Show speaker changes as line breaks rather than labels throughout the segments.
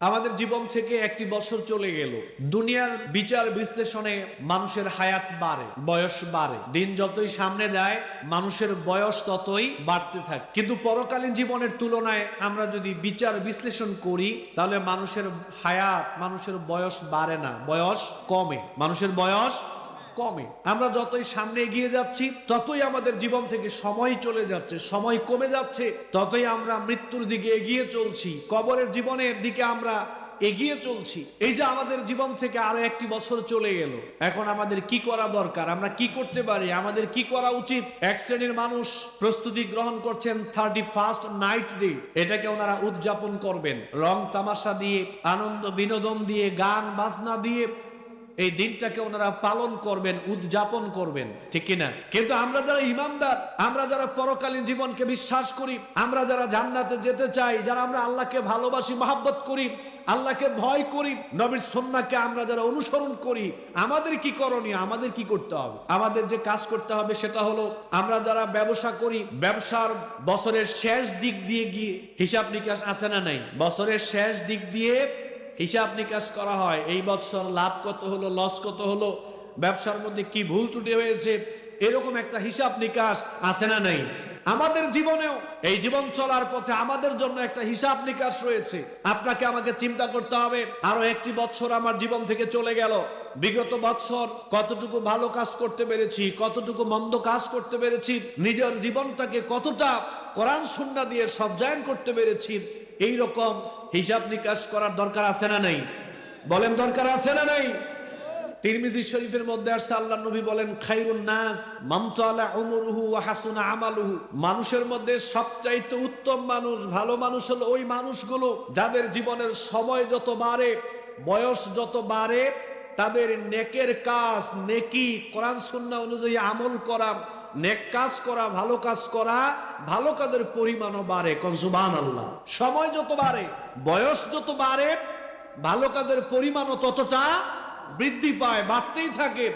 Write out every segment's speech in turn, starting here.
আমাদের জীবন থেকে একটি বছর চলে গেল। দুনিয়ার বিচার বিশ্লেষণে মানুষের হায়াত বাড়ে, বয়স বাড়ে। দিন যতই সামনে যায়, মানুষের বয়স ততই বাড়তে থাকে। কিন্তু পরকালীন জীবনের তুলনায় আমরা যদি বিচার বিশ্লেষণ করি, তাহলে মানুষের হায়াত, মানুষের বয়স বাড়ে না। বয়স কমে। মানুষের বয়স কমে। আমরা যতই সামনে এগিয়ে যাচ্ছি, ততই আমাদের জীবন থেকে সময় চলে যাচ্ছে, সময় কমে যাচ্ছে, ততই আমরা মৃত্যুর দিকে এগিয়ে চলছি, কবরের জীবনের দিকে আমরা এগিয়ে চলছি। এই যে আমাদের জীবন থেকে আরও একটি বছর চলে গেল, এখন আমাদের কি করা দরকার, আমরা কি করতে পারি, আমাদের কি করা উচিত? এক শ্রেণির মানুষ প্রস্তুতি গ্রহণ করছেন থার্টি ফার্স্ট নাইট ডে এটাকে ওনারা উদযাপন করবেন। রং তামাশা দিয়ে, আনন্দ বিনোদন দিয়ে, গান বাজনা দিয়ে এই দিনটাকে ওনারা পালন করবেন, উদযাপন করবেন, ঠিক কিনা? কিন্তু আমরা যারা ইমানদার, আমরা যারা পরকালীন জীবনকে বিশ্বাস করি, আমরা যারা জান্নাতে যেতে চাই, যারা আমরা আল্লাহকে ভালোবাসি, মহাব্বত করি, আল্লাহকে ভয় করি, নবীর সন্নাকে আমরা যারা অনুসরণ করি, আমাদের কি করণীয়? আমাদের কি করতে হবে? আমাদের যে কাজ করতে হবে সেটা হলো, আমরা যারা ব্যবসা করি, ব্যবসার বছরের শেষ দিক দিয়ে গিয়ে হিসাব নিকাশ আছে না নাই? বছরের শেষ দিক দিয়ে হিসাব নিকাশ করা হয়, এই বছর লাভ কত হলো লস কত হলো, ব্যবসার মধ্যে কি ভুল ত্রুটি হয়েছে, এরকম একটা হিসাব নিকাশ আছে না নাই? আমাদের জীবনেও এই জীবন চলার পথে আমাদের জন্য একটা হিসাব নিকাশ রয়েছে। আপনাকে আমাকে চিন্তা করতে হবে, আরও একটি বছর আমার জীবন থেকে চলে গেল। বিগত বছর কতটুকু ভালো কাজ করতে পেরেছি, কতটুকু মন্দ কাজ করতে পেরেছি, নিজের জীবনটাকে কতটা কোরআন সুন্না দিয়ে সজ্জায়ন করতে পেরেছি এই রকম হিসাব নিকাশ করার দরকার আছে না নাই? বলেন দরকার আছে না নাই? তিরমিজি শরীফের মধ্যে আসছে, আল্লাহ নবী বলেন, খাইরুন নাস মামতালা উমরুহু হাসুনা আমালুহু। মানুষের মধ্যে সবচাইতে উত্তম মানুষ, ভালো মানুষ হলো ওই মানুষগুলো যাদের জীবনের সময় যত বাড়ে, বয়স যত বাড়ে, তাদের নেকের কাজ, নেকি, কোরআন, সুন্নাহ অনুযায়ী আমল করা নেক কাজ করা, ভালো কাজ করা, ভালো কাজের পরিমাণও বাড়ে। কনসুবান আল্লাহ সময় যত বাড়ে, বয়স যত বাড়ে, ভালো কাজের পরিমাণও ততটা বৃদ্ধি পায়, বাড়তেই থাকে।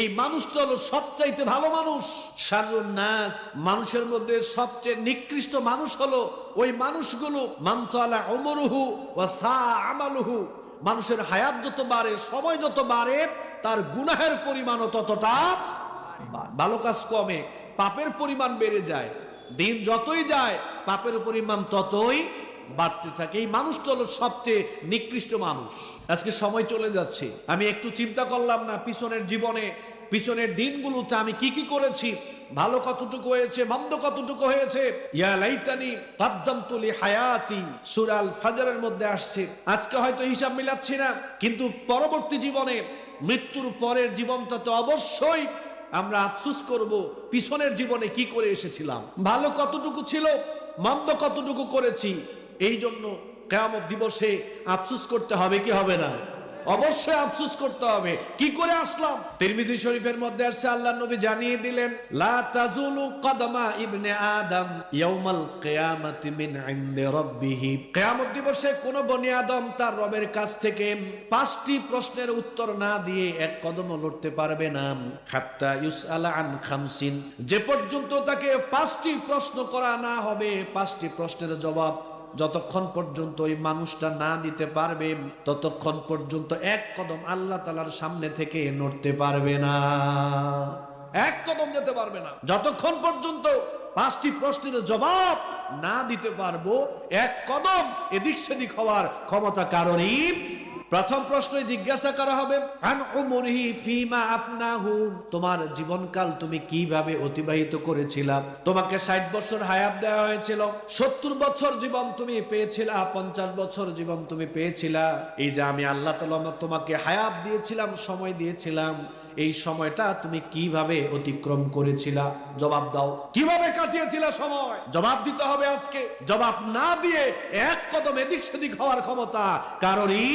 এই মানুষটা হলো সবচাইতে ভালো মানুষ। সারুন নাস, মানুষের মধ্যে সবচেয়ে নিকৃষ্ট মানুষ হলো ওই মানুষগুলো। অমরুহু সা আমালুহু। মানুষের হায়াত যত বাড়ে, সময় যত বাড়ে, তার গুনাহের পরিমাণও ততটা ভালো কাজ কমে, পাপের পরিমাণ বেড়ে যায়। দিন যতই যায়, পাপের পরিমাণ ততই বাড়তে থাকে। এই মানুষটা হলো সবচেয়ে নিকৃষ্ট মানুষ। আজকে সময় চলে যাচ্ছে। আমি একটু চিন্তা করলাম না, পিছনের জীবনে, পিছনের দিনগুলোতে আমি কি কি করেছি? ভালো কতটুকু হয়েছে, মন্দ কতটুকু হয়েছে? ইয়া লাইতানি কাদ্দামতু লি হায়াতি। সূরাল ফাজরের মধ্যে আসছে। আজকে হয়তো হিসাব মিলাচ্ছি না, কিন্তু পরবর্তী জীবনে, মৃত্যুর পরের জীবনটা তো অবশ্যই আমরা আফসুস করব পিছনের জীবনে কি করে এসেছিলাম। ভালো কতটুকু ছিল, মন্দ কতটুকু করেছি এই জন্য কেয়ামত দিবসে আফসুস করতে হবে কি হবে না? অবশ্যই আফসুস করতে হবে। কি করে আসলাম? তিরমিজি শরীফের মধ্যে আসছে, আল্লাহ নবী জানিয়ে দিলেন, লা তাজুলু কদমা ইবনে আদম ইয়াউমাল কিয়ামাতি মিন ইনদি রাব্বিহি। কিয়ামত দিবসে কোন বনি আদম তার রবের কাছ থেকে পাঁচটি প্রশ্নের উত্তর না দিয়ে এক কদমও লড়তে পারবে না। হাত্তা ইউসআলা আন খামসিন। যে পর্যন্ত তাকে পাঁচটি প্রশ্ন করা না হবে, পাঁচটি প্রশ্নের জবাব যতক্ষণ পর্যন্ত ওই মানুষটা না দিতে পারবে, ততক্ষণ পর্যন্ত এক কদম আল্লাহ তালার সামনে থেকে নড়তে পারবে না। এক কদম যেতে পারবে না। যতক্ষণ পর্যন্ত পাঁচটি প্রশ্নের জবাব না দিতে পারব, এক কদম এদিক সেদিক হওয়ার ক্ষমতা কারণই প্রথম প্রশ্নে জিজ্ঞাসা করা হবে তোমার জীবনকাল তুমি কীভাবে অতিবাহিত করেছিলা? তোমাকে ষাট বছর হায়াত দেওয়া হয়েছিল, সত্তর বছর জীবন তুমি পেয়েছিলা, পঞ্চাশ বছর জীবন তুমি পেয়েছিলা। এই যে আমি আল্লাহ তোমাকে হায়াত দিয়েছিলাম, সময় দিয়েছিলাম, এই সময়টা তুমি কীভাবে অতিক্রম করেছিলা? জবাব দাও। কীভাবে কাটিয়েছিলা সময়? জবাব দিতে হবে আজকে। জবাব না দিয়ে এক কদম এদিক সেদিক হওয়ার ক্ষমতা কারণই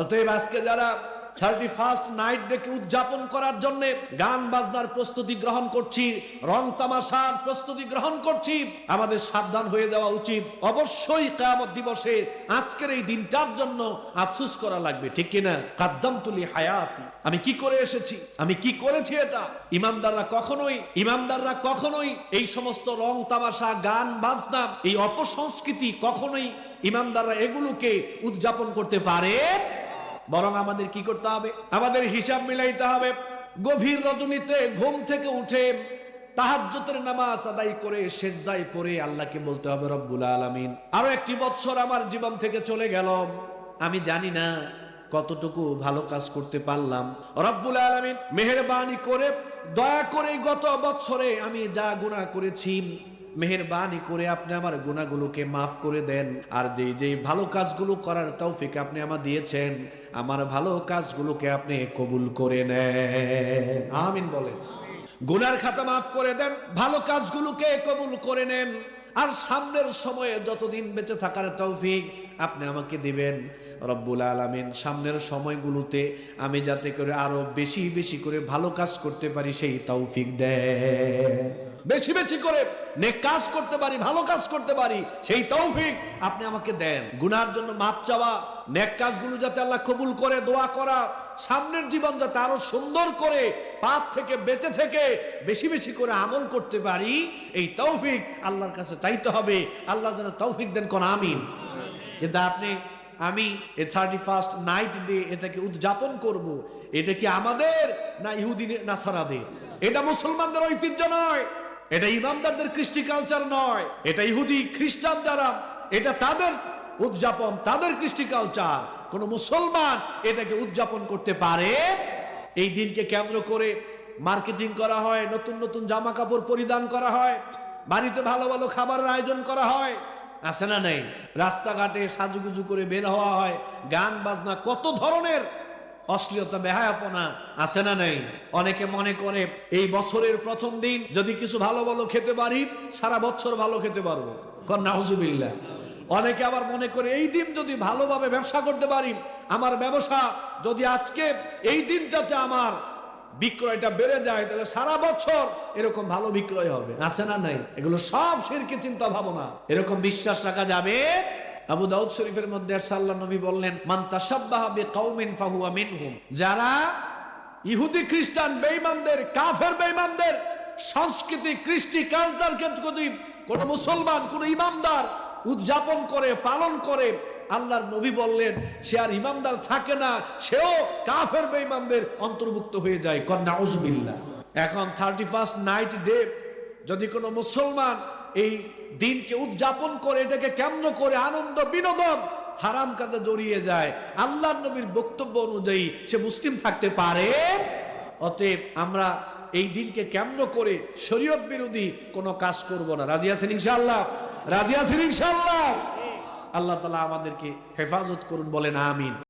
অতএব আজকে যারা থার্টি ফার্স্ট নাইট ডেকে উদযাপন করার জন্য গান বাজনার প্রস্তুতি গ্রহণ করছি, রং তামাশার প্রস্তুতি গ্রহণ করছি, আমাদের সাবধান হয়ে যাওয়া উচিত। অবশ্যই দিবসে আজকের এই দিনটার জন্য আফসুস করা লাগবে, ঠিক কিনা? তুলি হায়াতি। আমি কি করে এসেছি? আমি কি করেছি এটা? ইমানদাররা কখনোই ইমানদাররা কখনোই এই সমস্ত রং তামাশা, গান বাজনা, এই অপসংস্কৃতি কখনোই ইমানদাররা এগুলোকে উদযাপন করতে পারে বরং আমাদের কি করতে হবে? আমাদের হিসাব মিলাইতে হবে। গভীর রজনীতে ঘুম থেকে উঠে তাহাজ্জতের নামাজ আদায় করে সেজদাই পড়ে আল্লাহকে বলতে হবে, রব্বুল আলামিন, আরও একটি বৎসর আমার জীবন থেকে চলে গেল। আমি জানি না কতটুকু ভালো কাজ করতে পারলাম। রব্বুল আলামিন, মেহেরবানি করে, দয়া করে গত বছরে আমি যা গুনাহ করেছি মেহেরবানি করে আপনি আমার গুণাগুলোকে মাফ করে দেন, আর যেই যেই ভালো কাজগুলো করার তৌফিক আপনি আমার দিয়েছেন, আমার ভালো কাজগুলোকে আপনি কবুল করে নেন। আমিন বলেন। গুনার খাতা মাফ করে দেন, ভালো কাজগুলোকে কবুল করে নেন, আর সামনের সময়ে যতদিন বেঁচে থাকার তৌফিক আপনি আমাকে দিবেন। রব্বুল আলামিন, সামনের সময়গুলোতে আমি যাতে করে আরও বেশি বেশি করে ভালো কাজ করতে পারি, সেই তৌফিক দেন। বেশি বেশি করে নেক কাজ করতে পারি, ভালো কাজ করতে পারি, সেই তৌফিক আপনি আমাকে দেন। গুনার জন্য মাপ চাওয়া, নেক কাজগুলো যাতে আল্লাহ কবুল করে, দোয়া করা, সামনের জীবন যাতে আরও সুন্দর করে, পাপ থেকে বেঁচে থেকে বেশি বেশি করে আমল করতে পারি, এই তৌফিক আল্লাহর কাছে চাইতে হবে। আল্লাহ যেন তৌফিক দেন, কোন আমিন। কিন্তু আপনি, আমি এ থার্টি ফার্স্ট নাইট ডে এটাকে উদযাপন করব। এটা কি আমাদের না ইহুদি নাসারাদের? এটা মুসলমানদের ঐতিহ্য নয়। এটা ইমামদারদের কৃষ্টি কালচার নয়, এটা ইহুদি খ্রিস্টান যারা, এটা তাদের উদযাপন, তাদের কৃষ্টি কালচার কোন মুসলমান এটাকে উদযাপন করতে পারে। এই দিনকে কেন্দ্র করে মার্কেটিং করা হয়, নতুন নতুন জামা কাপড় পরিধান করা হয়, বাড়িতে ভালো ভালো খাবারের আয়োজন করা হয়। আছে না নেই? রাস্তাঘাটে সাজুগুজু করে বের হওয়া হয়, গান বাজনা কত ধরনের অশ্লীলতা, বেহায়াপনা আছে না নেই? অনেকে মনে করে এই বছরের প্রথম দিন যদি কিছু ভালো ভালো খেতে পারি, সারা বছর ভালো খেতে পারব। নাহজুবিল্লা অনেকে আবার মনে করে এই দিন যদি ভালোভাবে ব্যবসা করতে পারি, আমার ব্যবসা যদি আজকে এই দিনটাতে আমার বিক্রয়টা বেড়ে যায়, তাহলে সারা বছর এরকম ভালো বিক্রয় হবে। আছে না নাই? এগুলো সব শিরকে চিন্তা ভাবনা। এরকম বিশ্বাস রাখা যাবে আবু দাউদ শরীফের মধ্যে সাল্লাহ নবী বললেন, মান তাসাব্বাহা বিকাউমিন ফাহুয়া মিনহুম। যারা ইহুদি খ্রিস্টান বেঈমানদের, কাফের বেঈমানদের, সংস্কৃতি, কৃষ্টি কালচারকে যদি কোন মুসলমান, কোন ইমামদার উদযাপন করে, পালন করে, আল্লাহর নবী বললেন, সে আর ইমামদার থাকে না, সেও কাফের বেঈমানদের অন্তর্ভুক্ত হয়ে যায়। কন্যা উজবিল্লা এখন থার্টি ফার্স্ট নাইট ডে যদি কোনো মুসলমান এই দিনকে উদযাপন করে, এটাকে কেন্দ্র করে আনন্দ, বিনোদন হারাম কাজে জড়িয়ে যায়। আল্লাহ নবীর বক্তব্য অনুযায়ী সে মুসলিম থাকতে পারে। অতএব আমরা এই দিনকে কেন্দ্র করে শরীয়ত বিরোধী কোনো কাজ করব না। রাজি আছেন ইনশাআল্লাহ? রাজি আছেন ইনশাআল্লাহ? আল্লাহ তালা আমাদেরকে হেফাজত করুন, বলেন আমিন।